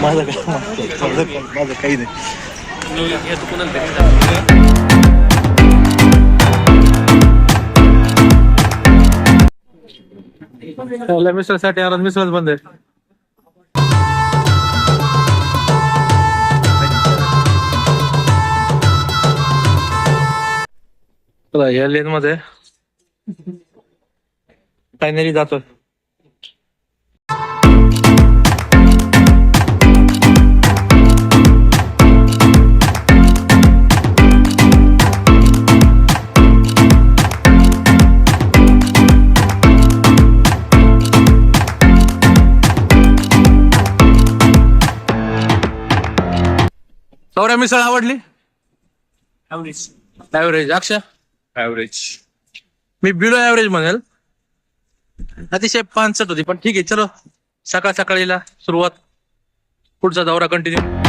माहीत असेल ना माझं काय माझं काही नाही. मी हे तू कोणाला बंद आहे या लेन मध्ये. फायनली जातोय. सौर्या मिसळ आवडली? ऍव्हरेज अक्षा ऍव्हरेज मी बिलो ऍव्हरेज म्हणेल. अतिशय पानसट होती पण ठीक आहे चलो. सकाळ सकाळीला सुरुवात. पुढचा दौरा continue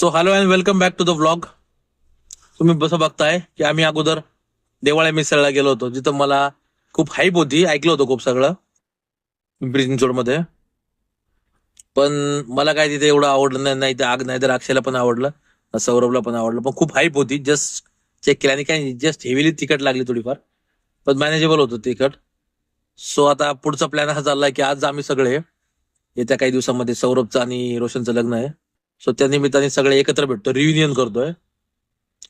so hello and welcome back to the vlog तुम्ही बसं बघताय की आम्ही अगोदर देवाळ्या मिसळला गेलो होतो जिथं मला खूप हाईप होती ऐकलं होतं खूप सगळं. ब्रिजिंगमध्ये पण मला काय तिथे एवढं आवडलं नाही नाही तर आग नाही तर अक्षयला पण आवडलं सौरभला पण आवडलं. पण खूप हाईप होती जस्ट चेक केलं आणि काय जस्ट हेवीली तिकट लागली थोडीफार पण मॅनेजेबल होतं तिकट सो आता पुढचा प्लॅन हा चाललाय की आज आम्ही सगळे येत्या काही दिवसामध्ये सौरभचं आणि रोशनचं लग्न आहे. सो त्या निमित्ताने सगळे एकत्र भेटतो रिव्युनियन करतोय.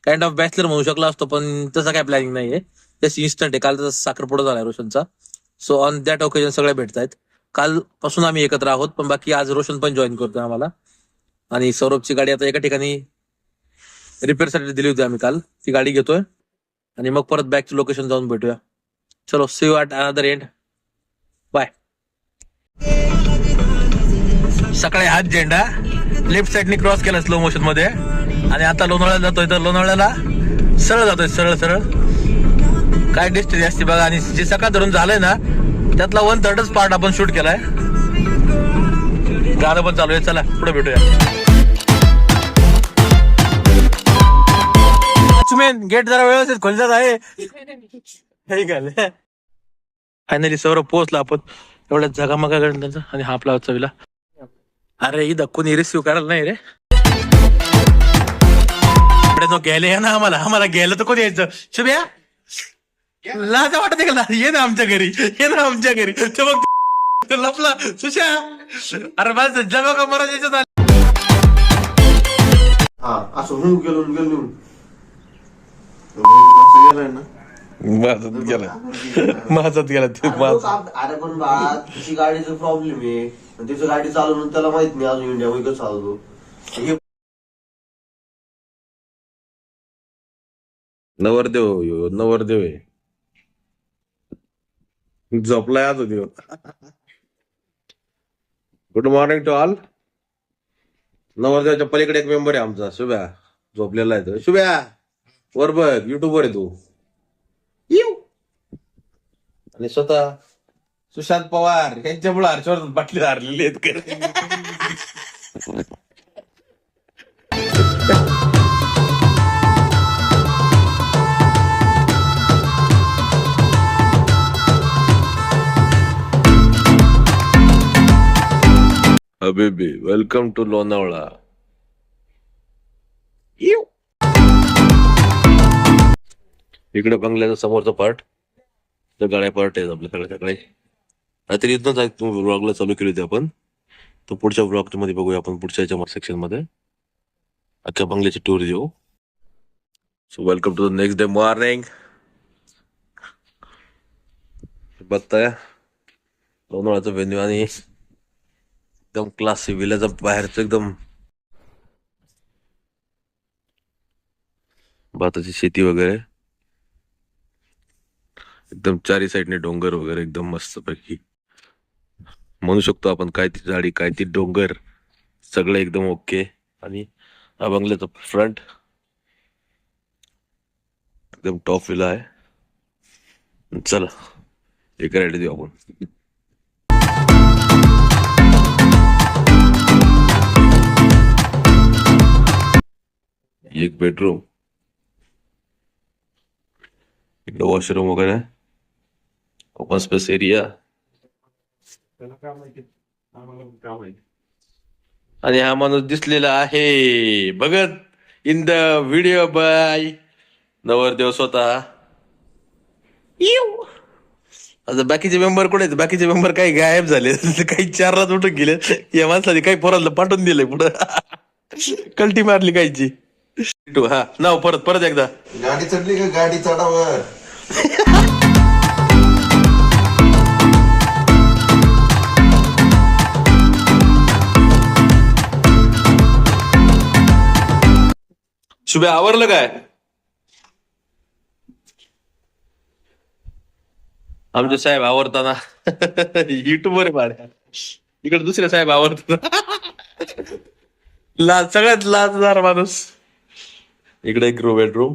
काइंड ऑफ बॅचलर म्हणू शकला असतो पण तसा काय प्लॅनिंग नाहीये. जस्ट इन्स्टंट आहे. काल तसा साखरपुडा झालाय रोशनचा. सो ऑन दॅट ओकेजन सगळे भेटतायत. कालपासून आम्ही एकत्र आहोत पण बाकी आज रोशन पण जॉईन करतोय आम्हाला. आणि सौरभची गाडी आता एका ठिकाणी रिपेअरसाठी दिली होती आम्ही काल. ती गाडी घेतोय. आणि मग परत बॅकचं लोकेशन जाऊन भेटूया. चलो see you at another end bye सकाळी हात झेंडा. लेफ्ट साईडने क्रॉस केला स्लो मोशनमध्ये. आणि आता लोणावळ्याला जातोय. तर लोणावळ्याला सरळ जातोय. सरळ सरळ. काय डिस्टन्स असते बघा. आणि जे सकाळ धरून झालंय ना त्यातला वन थर्डच पार्ट आपण शूट केलाय. गाणं पण चालू आहे. चला पुढे भेटूया. गेट जरा व्यवस्थित खोलतात आहे फायनली सौरभ पोहोचला. आपण एवढ्या जगामगा आणि हा आपला चवीला. अरे इथं कोणी रिसिव्ह करायला नाही रे. इकडे तो घ्यायला या ना आम्हाला. आम्हाला घ्यायला तर कोणी यायचं? शुभ्या लाजा वाटत का ये ना आमच्या घरी. ये ना आमच्या घरी. ते लपला. सुशा अरे बस जगा का मरा यायचं हा असं होऊन गेलो न गेलो. असं गेलंय ना. माझत गेला माझत गेला ते माझ. अरे पण बा तिची गाडीचा प्रॉब्लेम आहे. आणि तिची गाडी चालवून त्याला माहीत नाही अजून इंडिया कसं चालवतो. हे नवरदेव यो नवरदेव आहे. झोपलाय आज देव गुड मॉर्निंग टू ऑल नवरदेवाच्या पलीकडे एक मेंबर आहे आमचा शुभ्या. झोपलेला आहे तो. शुभ्या वर बघ युट्यूब वर आहे तू. येऊ आणि स्वतः? सुशांत पवार यांच्यामुळे हर्षवर बाटली हारलेली आहेत का हबीबी वेलकम टू लोणावळा. येऊ. इकडे बंगल्याचा समोरचा पार्ट तर गाड्या पार्ट आहे आपल्या सगळ्या. सगळे रात्री इथनच ब्लॉगला चालू केली होती आपण. तो पुढच्या ब्लॉगमध्ये बघूया आपण पुढच्या याच्या सेक्शनमध्ये. अख्ख्या बंगल्याची टूर देऊ so welcome to the next day morning बघताय लोणावळ्याचं व्हेन्यू आणि एकदम क्लासी विल्याचं बाहेरचं एकदम. भाताची शेती वगैरे. एकदम चारी साईडने डोंगर वगैरे एकदम मस्त पैकी म्हणू शकतो आपण काय ती झाडी काय ती डोंगर सगळं एकदम ओके. आणि हा बंगल्याचा फ्रंट एकदम टॉप विला आहे. चला एक राईड देऊ आपण. एक बेडरूम इकडं वॉशरूम वगैरे. ओपन स्पेस एरिया आणि हा माणूस दिसलेला आहे. बघत इन द व्हिडिओ बाय नवरदेव स्वतः. आता बाकीचे मेंबर कुठे आहेत? बाकीचे मेंबर काही गायब झाले. काही चार रात उठून गेले. या माणसाने काही पोराला पाठवून दिलंय पुढं. कल्टी मारली काहीची. टू, हा. नाव परत परत एकदा. गाडी चढली का? गाडी चढावर. शुभे आवरलं काय? आमचे साहेब आवडताना युट्यूबवर आहे इकडे दुसरे साहेब आवडतात लाज सगळ्यात लाजदार माणूस. इकडे एक रो बेडरूम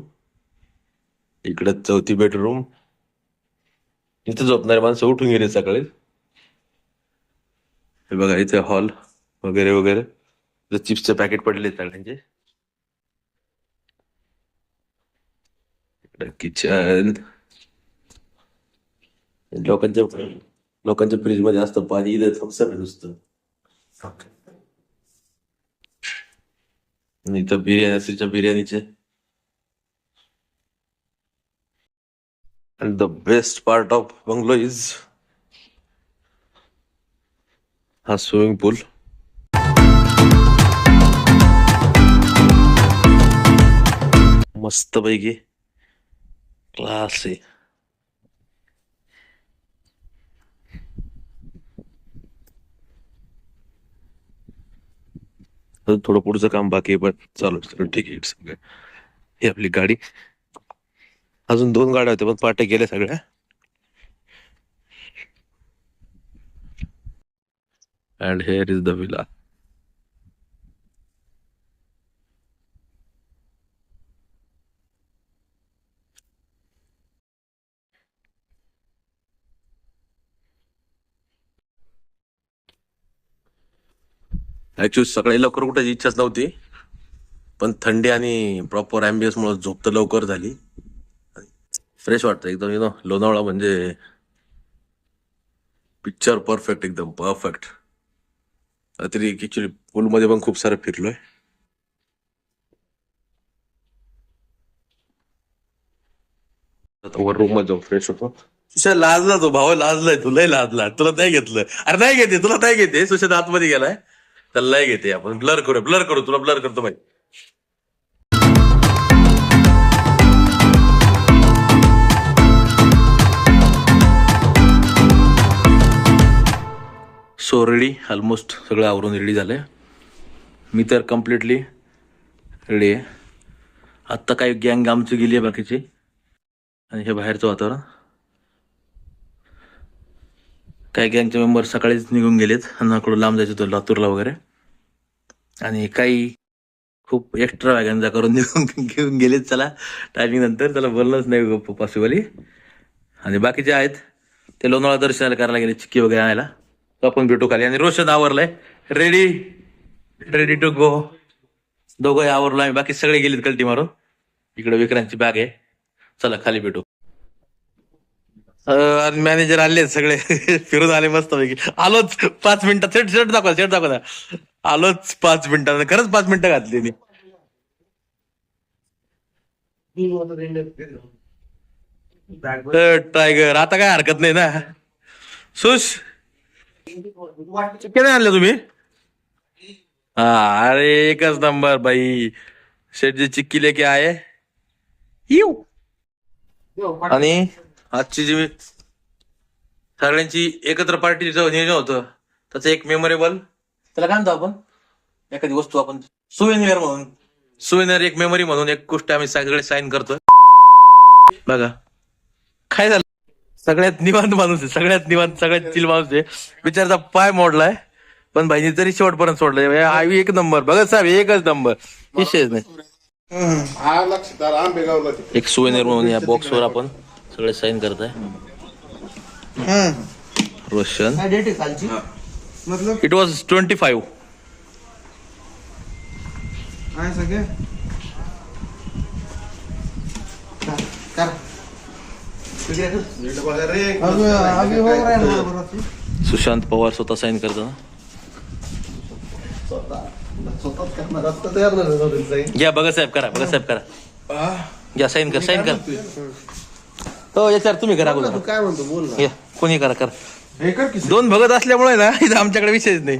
इकडे चौथी बेडरूम इथे झोपणारे माणसं उठून गेले सकाळी. हे बघा इथे हॉल वगैरे वगैरे. चिप्सचे पॅकेट पडले सगळ्यांचे. इकडे किचन। लोकांच्या लोकांच्या फ्रीजमध्ये असतं पाणी इथे थम्सअप आहे नुसतं. आणि इथं बिर्याणी असतीच्या बिर्याणीचे. And the best part of bungalow is हा स्विमिंग पूल मस्त पैकी क्लास आहे अजून थोडं पुढचं काम बाकी आहे पण चालू चालू ठीक आहे सगळं ही आपली गाडी. अजून दोन गाड्या होत्या पण पाट्या गेल्या सगळ्या. And here is the villa actually सकाळी लवकर उठायची इच्छाच नव्हती. पण थंडी आणि प्रॉपर मुळे झोप तर लवकर झाली. फ्रेश वाटतं एकदम यु नो लोणावळा म्हणजे पिक्चर परफेक्ट एकदम परफेक्ट तरी ऍक्च्युली पूलमध्ये पण खूप सारं फिरलोय. वर रूममध्ये जाऊन फ्रेश होतो. सुशा लाजला तो भाऊ लाजलाय तुलाही लाजला. तुला नाही घेतलं. अरे नाही घेते तुला नाही घेते. सुशांत आतमध्ये गेलाय. त्याला लय घेते आपण. ब्लर करू ब्लर करू. तुला ब्लर करतो भाई सो रेडी ऑलमोस्ट सगळं आवरून रेडी झालंय. मी तर कम्प्लिटली रेडी आहे. आत्ता काही गँग आमची गेली आहे बाकीची. आणि हे बाहेरचं वातावरण. काही गँगचे मेंबर सकाळीच निघून गेलेत. नाकडून लांब जायचे होतं लातूरला वगैरे. आणि काही खूप एक्स्ट्रा वॅगनचा करून निघून घेऊन गेलेत. चला टायमिंग नंतर. त्याला बोलणंच नाही पॉसिबली आणि बाकीचे आहेत ते लोणावळा दर्शनाला करायला गेले चिक्की वगैरे आणायला. तो आपण भेटू खाली. आणि रोशन आवरलाय. रेडी रेडी टू गो दोघं आवरलो आम्ही. बाकी सगळे गेलेत कल्टी मारून. इकडे विक्रांतची बॅग आहे. चला खाली भेटू. आणि मॅनेजर आले सगळे. फिरून आले मस्त पैकी आलोच पाच मिनिटात सेट सेट दाखवा सेट दाखवा. आलोच पाच मिनिटात खरंच पाच मिनिटं घातली मी. टायगर आता काय हरकत नाही ना. सुश चिकन आणलं तुम्ही? हा अरे एकच नंबर भाई शेठ जी चिक्की लेके येऊ आणि? आजची जी सगळ्यांची एकत्र पार्टीचं नियोजन होतं त्याचं एक मेमोरेबल त्याला काय म्हणतो आपण? एखादी वस्तू आपण सुवेनियर म्हणून. सुवेनियर एक मेमरी म्हणून एक गोष्ट आम्ही सगळे साईन करतोय. बघा. काय झालं? सगळ्यात निवांत माणूस आहे सगळ्यात निवांत सगळ्यात चिल माणूस आहे. बिचारचा पाय मोडलाय पण भाईनी तरी शेवटपर्यंत सोडलाय आवी एक नंबर बघा साहेब एकच नंबर विषयच नाही. हा. एक सुवेनियर म्हणून या बॉक्सवर आपण सगळे साईन करताय? रोशन. डेट आहे कालची? मतलब? इट वॉज ट्वेंटी फाईव्ह सगळे? हो है ना सुशांत पवार स्वतः साईन करताना घ्या बघा साहेब करा बघा साहेब करा. घ्या साईन कर साईन कर. हो याच्यावर तुम्ही करा अगोदर काय म्हणतो बोल ना. कोणी करा करा. हे कर की दोन भगत असल्यामुळे ना इथं आमच्याकडे विषयच नाही.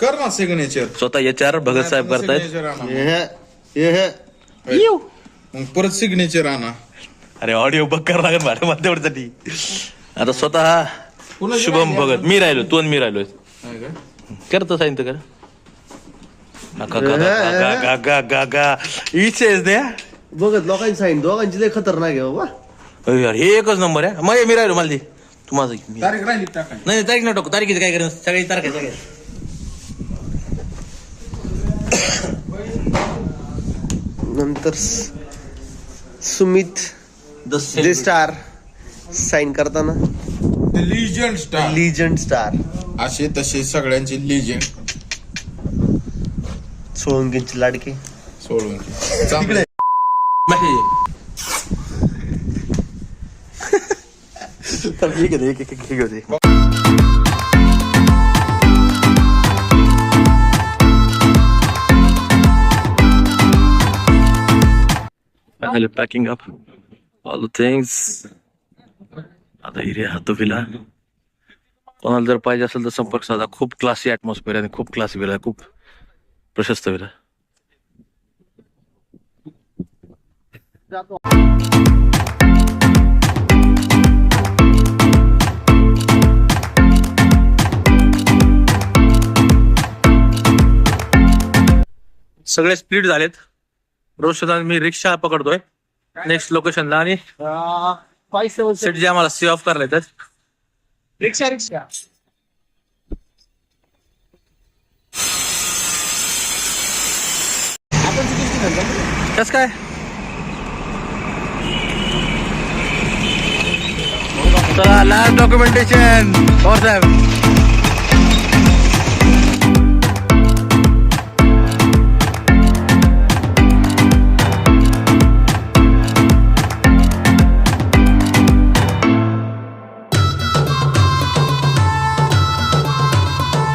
कर ना सिग्नेचर स्वतः याच्यावर भगत साहेब करतायत. हे हे मग परत सिग्नेचर आणा. अरे ऑडिओ बघ करावं लागेल मॅडम मध्यवर्ती आता स्वतः शुभम भगत. मी राहिलो तू आणि मी राहिलोय का? करतो साईन तर कर. गा, गा, गा, गा, गा, गा, गा. विषयच नाही हा. बघत लोकांची साईन दोघांची लय खतरनाक आहे बाबा. यार, हे एकच नंबर आहे. मग मी राहिलो मला दे. तू माझं घे. मी- नाही तारीख राहिली टाकाय नाही, तारीख नाही टाकू. तारीख काय करेन सगळी तारीख आहे सगळ्या नंतर स- सुमित द स्टार साईन करताना. लिजंड स्टार लिजंड स्टार असे तसे सगळ्यांचे लिजंड सोळंकींची लाडके. सोडून चांगले ठीक आहे एक एक एक होते Finally packing up all the things. आता हिरे हातोफिला कोणाला जर पाहिजे असेल तर संपर्क साधा. खूप क्लासी ऍटमॉस्फिअर आणि खूप क्लासी विला खूप प्रशस्त विला सगळे स्प्लिट झालेत. रोज मी रिक्षा पकडतोय. नेक्स्ट लोकेशनला आणि सेट जे आम्हाला सी ऑफ करायला येतात. रिक्षा रिक्षा. कस काय? चला लास्ट डॉक्युमेंटेशन साहेब